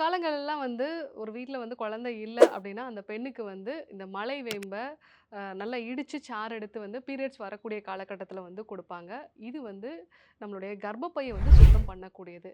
காலங்கள்லாம் வந்து ஒரு வீட்டில் வந்து குழந்தை இல்லை அப்படின்னா, அந்த பெண்ணுக்கு வந்து இந்த மலை வேம்ப நல்லா இடித்து சாறு எடுத்து வந்து பீரியட்ஸ் வரக்கூடிய காலகட்டத்தில் வந்து கொடுப்பாங்க இது வந்து நம்மளுடைய கர்ப்பப்பையை வந்து சுத்தம் பண்ணக்கூடியது.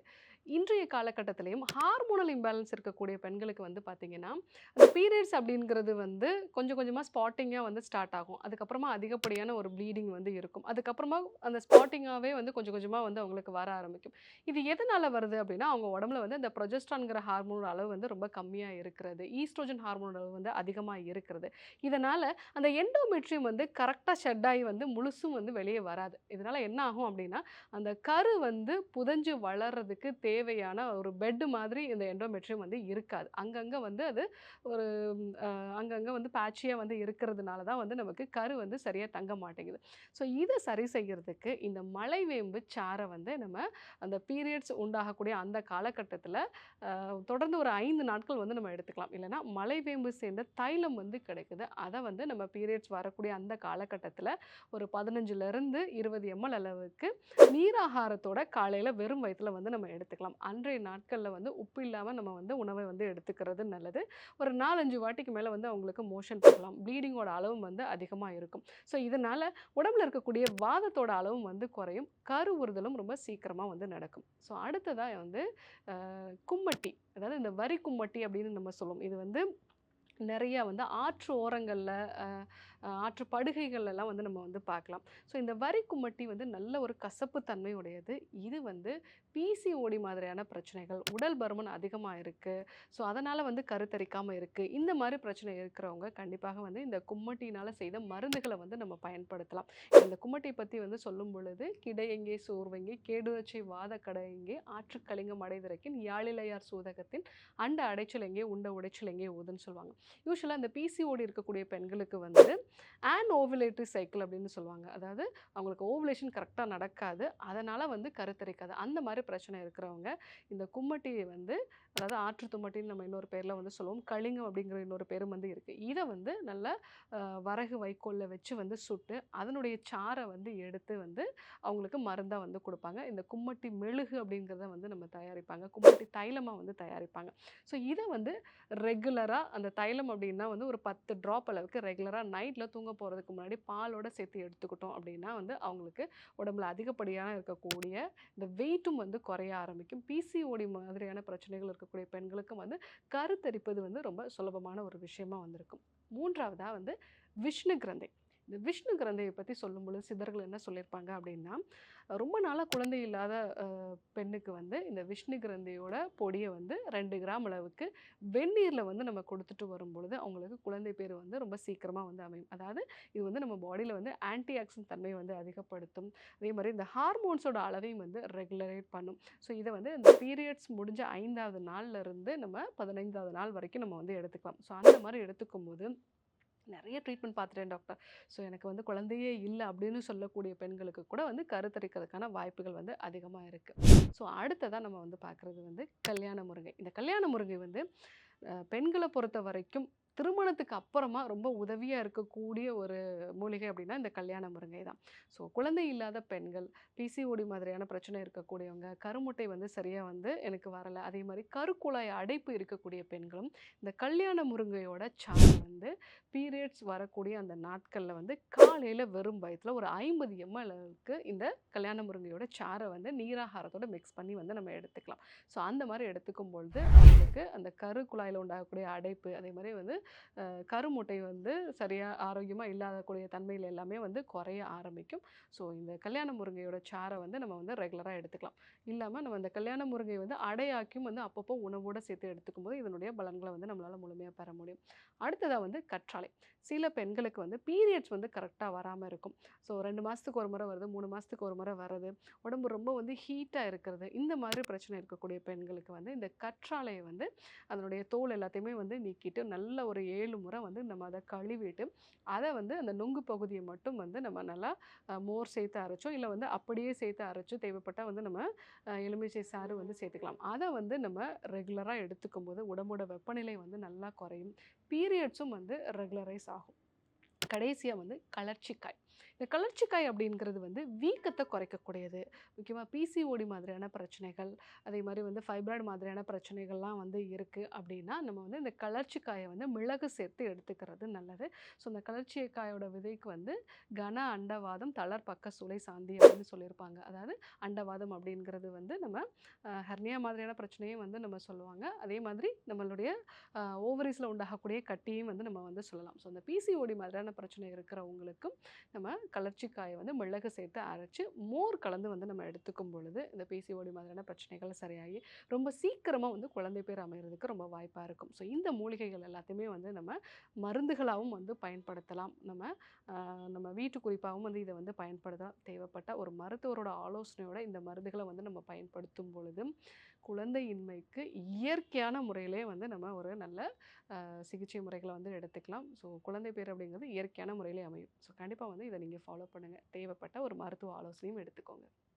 இன்றைய காலகட்டத்திலையும் ஹார்மோனல் இம்பேலன்ஸ் இருக்கக்கூடிய பெண்களுக்கு வந்து பார்த்திங்கன்னா அந்த பீரியட்ஸ் அப்படிங்கிறது வந்து கொஞ்சம் கொஞ்சமாக ஸ்பாட்டிங்காக வந்து ஸ்டார்ட் ஆகும். அதுக்கப்புறமா அதிகப்படியான ஒரு ப்ளீடிங் வந்து இருக்கும். அதுக்கப்புறமா அந்த ஸ்பாட்டிங்காகவே வந்து கொஞ்சம் கொஞ்சமாக வந்து அவங்களுக்கு வர ஆரம்பிக்கும். இது எதனால் வருது அப்படின்னா, அவங்க உடம்புல வந்து இந்த ப்ரொஜெஸ்ட்ரான்கிற ஹார்மோனோட அளவு வந்து ரொம்ப கம்மியாக இருக்கிறது. ஈஸ்ட்ரோஜன் ஹார்மோன் அளவு வந்து அதிகமாக இருக்கிறது. இதனால் அந்த எண்டோமெட்ரியம் வந்து கரெக்டாக ஷெட் ஆகி வந்து முழுசும் வந்து வெளியே வராது. இதனால் என்ன ஆகும் அப்படின்னா, அந்த கரு வந்து புதஞ்சு வளர்றதுக்கு தேவையான ஒரு பெட்டு மாதிரி இந்த எண்டோமெட்ரியம் வந்து இருக்காது. அங்கங்கே வந்து அது ஒரு அங்கங்கே வந்து பேட்சியாக வந்து இருக்கிறதுனால தான் வந்து நமக்கு கரு வந்து சரியாக தங்க மாட்டேங்குது. ஸோ இதை சரி செய்கிறதுக்கு இந்த மலைவேம்பு சாரை வந்து நம்ம அந்த பீரியட்ஸ் உண்டாகக்கூடிய அந்த காலகட்டத்தில் தொடர்ந்து ஒரு ஐந்து நாட்கள் வந்து நம்ம எடுத்துக்கலாம். இல்லைனா மலைவேம்பு சேர்ந்த தைலம் வந்து கிடைக்குது. அதை வந்து நம்ம பீரியட்ஸ் வரக்கூடிய அந்த காலகட்டத்தில் ஒரு 15லிருந்து 20 எம்எல் அளவுக்கு நீராகாரத்தோட காலையில் வெறும் வயிற்றில் வந்து நம்ம எடுத்துக்கலாம். அன்றைய நாட்களில் வந்து உப்பு இல்லாமல் நம்ம வந்து உணவை வந்து எடுத்துக்கிறது நல்லது. ஒரு 4, 5 வாட்டிக்கு மேலே வந்து அவங்களுக்கு மோஷன் போகலாம். ப்ளீடிங்கோட அளவும் வந்து அதிகமாக இருக்கும். ஸோ இதனால் உடம்புல இருக்கக்கூடிய வாதத்தோட அளவும் வந்து குறையும். கரு உறுதலும் ரொம்ப சீக்கிரமாக வந்து நடக்கும். ஸோ அடுத்ததாக வந்து கும்மட்டி. அதாவது இந்த வரி கும்மட்டி அப்படின்னு நம்ம சொல்லுவோம். இது வந்து நிறையா வந்து ஆற்று ஓரங்களில் ஆற்று படுகைகள் ஆற்று வந்து நம்ம வந்து பார்க்கலாம். ஸோ இந்த வரி கும்மட்டி வந்து நல்ல ஒரு கசப்பு தன்மை உடையது. இது வந்து பிசிஓடி மாதிரியான பிரச்சனைகள், உடல் பருமன் அதிகமாக இருக்குது ஸோ அதனால் வந்து கருத்தரிக்காமல் இருக்குது இந்த மாதிரி பிரச்சனை இருக்கிறவங்க கண்டிப்பாக வந்து இந்த கும்மட்டினால் செய்த மருந்துகளை வந்து நம்ம பயன்படுத்தலாம். இந்த கும்மட்டி பற்றி வந்து சொல்லும் பொழுது, "கிடையெங்கே சோர்வெங்கே கேடுவச்சை வாத கடையங்கே கலிங்கம் அடைதிறக்கின் யாழிலையார் சூதகத்தின் அண்ட அடைச்சலெங்கே உண்ட உடைச்சலெங்கே ஊதுன்னு சொல்லுவாங்க. யூஸ்வலாக இந்த பிசிஓடி இருக்கக்கூடிய பெண்களுக்கு வந்து ஆன் ஓவிலேட்டரி சைக்கிள் அப்படின்னு சொல்லுவாங்க. அதாவது அவங்களுக்கு ஓவிலேஷன் கரெக்டாக நடக்காது. அதனால் வந்து கருத்தரிக்காது. அந்த மாதிரி பிரச்சனை இருக்கிறவங்க இந்த கும்மட்டியை வந்து அதாவது ஆற்று தும்மட்டின்னு நம்ம இன்னொரு பேரில் வந்து சொல்லுவோம். கலிங்கம் அப்படிங்கிற இன்னொரு பேரும் வந்து இருக்கு. இதை வந்து நல்லா வரகு வைக்கோல்ல வச்சு வந்து சுட்டு, அதனுடைய சாரை வந்து எடுத்து வந்து அவங்களுக்கு மருந்தாக வந்து கொடுப்பாங்க இந்த கும்மட்டி மெழுகு அப்படிங்கிறத வந்து நம்ம தயாரிப்பாங்க. கும்மட்டி தைலமாக வந்து தயாரிப்பாங்க. ஸோ இதை வந்து ரெகுலராக அந்த தைல தைலம் அப்படின்னா வந்து ஒரு 10 ட்ராப் அளவுக்கு ரெகுலராக நைட்டில் தூங்க போறதுக்கு முன்னாடி பாலோட சேர்த்து எடுத்துக்கிட்டோம் அப்படின்னா வந்து அவங்களுக்கு உடம்புல அதிகப்படியான இருக்கக்கூடிய இந்த வெயிட்டும் வந்து குறைய ஆரம்பிக்கும். பிசிஓடி மாதிரியான பிரச்சனைகள் இருக்கக்கூடிய பெண்களுக்கும் வந்து கருத்தரிப்பது வந்து ரொம்ப சுலபமான ஒரு விஷயமா வந்திருக்கும் மூன்றாவதாக வந்து விஷ்ணு கிரந்தை. இந்த விஷ்ணு கிரந்தையை பற்றி சொல்லும்பொழுது சிதர்கள் என்ன சொல்லியிருப்பாங்க அப்படின்னா, ரொம்ப நாளாக குழந்தை இல்லாத பெண்ணுக்கு வந்து இந்த விஷ்ணு கிரந்தியோட பொடியை வந்து ரெண்டு கிராம் அளவுக்கு வெந்நீரில் வந்து நம்ம குடுத்துட்டு வரும்பொழுது, அவங்களுக்கு குழந்தை பேர் வந்து ரொம்ப சீக்கிரமாக வந்து அமையும். அதாவது இது வந்து நம்ம பாடியில் வந்து ஆன்டி ஆக்சிடென்ட் தன்மையை வந்து அதிகப்படுத்தும். அதே மாதிரி இந்த ஹார்மோன்ஸோட அளவையும் வந்து ரெகுலரேட் பண்ணும். ஸோ இதை வந்து இந்த பீரியட்ஸ் முடிஞ்ச ஐந்தாவது நாள்ல இருந்து நம்ம 15வது நாள் வரைக்கும் நம்ம வந்து எடுத்துக்கலாம். ஸோ அந்த மாதிரி எடுத்துக்கும் போது நிறைய ட்ரீட்மெண்ட் பார்த்துட்டேன் டாக்டர். ஸோ எனக்கு வந்து குழந்தையே இல்லை அப்படின்னு சொல்லக்கூடிய பெண்களுக்கு கூட வந்து கருத்தரிக்கிறதுக்கான வாய்ப்புகள் வந்து அதிகமாக இருக்கு. ஸோ அடுத்ததாக நம்ம வந்து பார்க்குறது வந்து கல்யாண முருங்கை. இந்த கல்யாண முருங்கை வந்து பெண்களை பொறுத்த வரைக்கும் திருமணத்துக்கு அப்புறமா ரொம்ப உதவியாக இருக்கக்கூடிய ஒரு மூலிகை அப்படின்னா இந்த கல்யாண முருங்கை தான். ஸோ குழந்தை இல்லாத பெண்கள், பிசிஓடி மாதிரியான பிரச்சனை இருக்கக்கூடியவங்க, கருமுட்டை வந்து சரியாக வந்து எனக்கு வரலை அதே மாதிரி கருக்குழாய் அடைப்பு இருக்கக்கூடிய பெண்களும் இந்த கல்யாண முருங்கையோட சாறு வந்து பீரியட்ஸ் வரக்கூடிய அந்த நாட்களில் வந்து காலையில் வெறும் பயத்தில் ஒரு 50 எம்எல் இந்த கல்யாண முருங்கையோட சாரை வந்து நீராகாரத்தோட மிக்ஸ் பண்ணி வந்து நம்ம எடுத்துக்கலாம். ஸோ அந்த மாதிரி எடுத்துக்கும் பொழுது அவங்களுக்கு அந்த கரு குழாயில் உண்டாகக்கூடிய அடைப்பு, அதே மாதிரி வந்து கருமுட்டை வந்து சரியாக ஆரோக்கியமாக இல்லாதக்கூடிய தன்மையில் எல்லாமே வந்து குறைய ஆரம்பிக்கும். ஸோ இந்த கல்யாண முருங்கையோட சாரை வந்து நம்ம வந்து ரெகுலராக எடுத்துக்கலாம். இல்லாமல் நம்ம இந்த கல்யாண முருங்கை வந்து அடையாக்கியும் வந்து அப்பப்போ உணவோடு சேர்த்து எடுத்துக்கும்போது இதனுடைய பலன்களை வந்து நம்மளால் முழுமையாக பெற முடியும். அடுத்ததாக வந்து கற்றாழை. சில பெண்களுக்கு வந்து பீரியட்ஸ் வந்து கரெக்டாக வராமல் இருக்கும். ஸோ ரெண்டு மாதத்துக்கு ஒரு முறை வருது, மூணு மாதத்துக்கு ஒரு முறை வர்றது, உடம்பு ரொம்ப வந்து ஹீட்டாக இருக்கிறது, இந்த மாதிரி பிரச்சனை இருக்கக்கூடிய பெண்களுக்கு வந்து இந்த கற்றாலையை வந்து அதனுடைய தோல் எல்லாத்தையுமே வந்து நீக்கிட்டு நல்ல ஒரு ஒரு ஏழு முறை வந்து நம்ம அதை கழுவிட்டு, அதை வந்து அந்த நுங்கு பகுதியை மட்டும் வந்து நம்ம நல்லா மோர் சேர்த்து அரைச்சோ, இல்லை வந்து அப்படியே சேர்த்து அரைச்சோ தேவைப்பட்டால் வந்து நம்ம எலுமிச்சை சாறு வந்து சேர்த்துக்கலாம். அதை வந்து நம்ம ரெகுலராக எடுத்துக்கும் போது உடம்போட வெப்பநிலை வந்து நல்லா குறையும். பீரியட்ஸும் வந்து ரெகுலரைஸ் ஆகும். கடைசியாக வந்து கலர்ச்சிக்காய். இந்த கலர்ச்சிக்காய் அப்படிங்கிறது வந்து வீக்கத்தை குறைக்கக்கூடியது. முக்கியமாக பிசிஓடி மாதிரியான பிரச்சனைகள் அதே மாதிரி வந்து ஃபைப்ராய்டு மாதிரியான பிரச்சனைகள்லாம் வந்து இருக்குது அப்படின்னா நம்ம வந்து இந்த கலர்ச்சிக்காயை வந்து மிளகு சேர்த்து எடுத்துக்கிறது நல்லது. ஸோ இந்த கலர்ச்சிக்காயோட விதைக்கு வந்து கன அண்டவாதம் தளர் பக்க சுளை சாந்தி அப்படின்னு சொல்லியிருப்பாங்க. அதாவது அண்டவாதம் அப்படிங்கிறது வந்து நம்ம ஹெர்னியா மாதிரியான பிரச்சனையும் வந்து நம்ம சொல்லுவாங்க. அதே மாதிரி நம்மளுடைய ஓவரிஸில் உண்டாகக்கூடிய கட்டியும் வந்து நம்ம வந்து சொல்லலாம். ஸோ அந்த பிசிஓடி மாதிரியான பிரச்சனை இருக்கிறவங்களுக்கும் நம்ம கலர்ச்சிக்காயை வந்து மிளகு சேர்த்து அரைச்சி மோர் கலந்து வந்து நம்ம எடுத்துக்கும் பொழுது இந்த பிசிஓடி மாதிரியான பிரச்சனைகள் சரியாகி ரொம்ப சீக்கிரமாக வந்து குழந்தை பேர் அமைகிறதுக்கு ரொம்ப வாய்ப்பாக இருக்கும். ஸோ இந்த மூலிகைகள் எல்லாத்தையுமே வந்து நம்ம மருந்துகளாகவும் வந்து பயன்படுத்தலாம். நம்ம நம்ம வீட்டு குறிப்பாகவும் வந்து இதை வந்து பயன்படுத்த தேவைப்பட்ட ஒரு மருத்துவரோட ஆலோசனையோட இந்த மருந்துகளை வந்து நம்ம பயன்படுத்தும் பொழுது குழந்தையின்மைக்கு இயற்கையான முறையிலே வந்து நம்ம ஒரு நல்ல சிகிச்சை முறைகளை வந்து எடுத்துக்கலாம். ஸோ குழந்தை பேர் அப்படிங்கிறது இயற்கையான முறையிலே அமையும். ஸோ கண்டிப்பாக வந்து இதை நீங்கள் ஃபாலோ பண்ணுங்கள் தேவைப்பட்ட ஒரு மருத்துவ ஆலோசனையும் எடுத்துக்கோங்க.